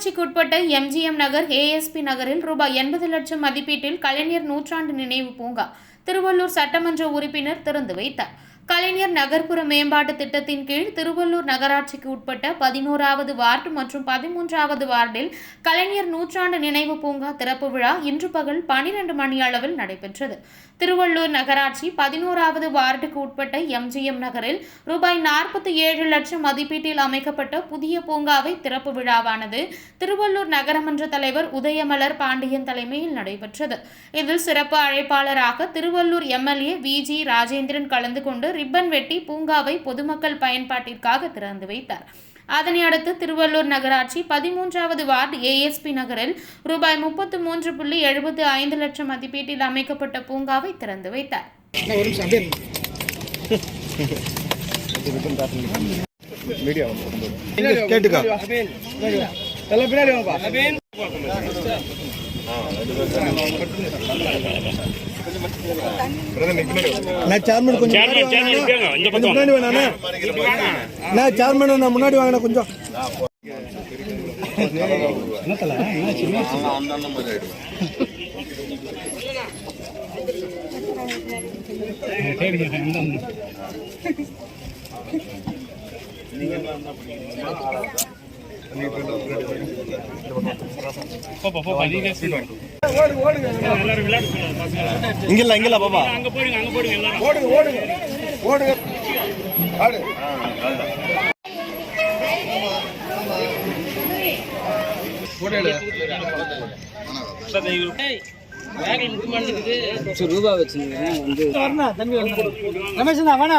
நகராட்சிக்கு உட்பட்ட எம்ஜிஎம் நகர் ஏஎஸ்பி நகரில் ரூபாய் எண்பது லட்சம் மதிப்பீட்டில் கலைஞர் நூற்றாண்டு நினைவு பூங்கா திருவள்ளூர் சட்டமன்ற உறுப்பினர் திறந்து வைத்தார். கலைஞர் நகர்ப்புற மேம்பாட்டு திட்டத்தின் கீழ் திருவள்ளூர் நகராட்சிக்கு உட்பட்ட பதினோராவது வார்டு மற்றும் பதிமூன்றாவது வார்டில் கலைஞர் நூற்றாண்டு நினைவு பூங்கா திறப்பு விழா இன்று பகல் பனிரெண்டு மணி அளவில் நடைபெற்றது. திருவள்ளூர் நகராட்சி பதினோராவது வார்டுக்கு உட்பட்ட எம்ஜிஎம் நகரில் ரூபாய் நாற்பத்தி ஏழு லட்சம் மதிப்பீட்டில் அமைக்கப்பட்ட புதிய பூங்காவை திறப்பு விழாவானது திருவள்ளூர் நகரமன்ற தலைவர் உதயமலர் பாண்டியன் தலைமையில் நடைபெற்றது. இதில் சிறப்பு அழைப்பாளராக Thiruvallur MLA V G Rajendran கலந்து கொண்டு ரிப்பன் வெட்டி பூங்காவை பொதுமக்கள் பயன்பாட்டிற்காக திறந்து வைத்தார். அதனை அடுத்து திருவள்ளூர் நகராட்சி பதிமூன்றாவது வார்டு ஏஎஸ்பி நகரில் ரூபாய் முப்பத்து மூன்று புள்ளி எழுபத்து ஐந்து லட்சம் மதிப்பீட்டில் அமைக்கப்பட்ட பூங்காவை திறந்து வைத்தார். கேட்டுக்கோ. நான் சேர்மன் கொஞ்சம். கொஞ்சம் முன்னாடி வேணாண்ணா நான் சேர்மன் நான் முன்னாடி வாங்கினா கொஞ்சம். இங்கில்ல இங்கில்ல பாப்பா ஓடுங்க ஓடுங்க ஓடுங்க ஆடு ரூபா வந்து ரமேஷ் வேணா